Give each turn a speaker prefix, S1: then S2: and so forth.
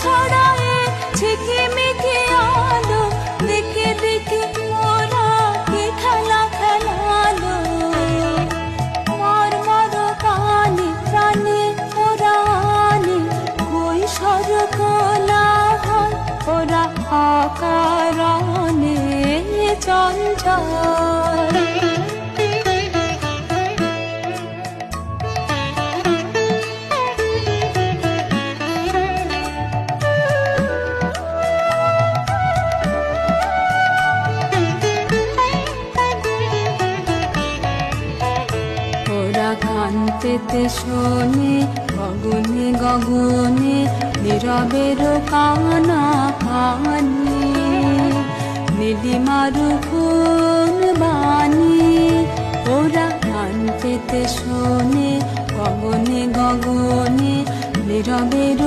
S1: ছড়ায় ঝিকিমিকি আলো দিকে দিকে মোরা কি খেলা খেলালো? মর মর কানে প্রাণে ওরানে কৈশোর কোলাহল, ওরা আকারণে চঞ্চল। গান পেতে শোনে, গগনে গগনে নীরবের কানা কানে। নীলিমারু খুন বাণী, ওরা গান পেতে শোনে, গগনে গগনে নীরবের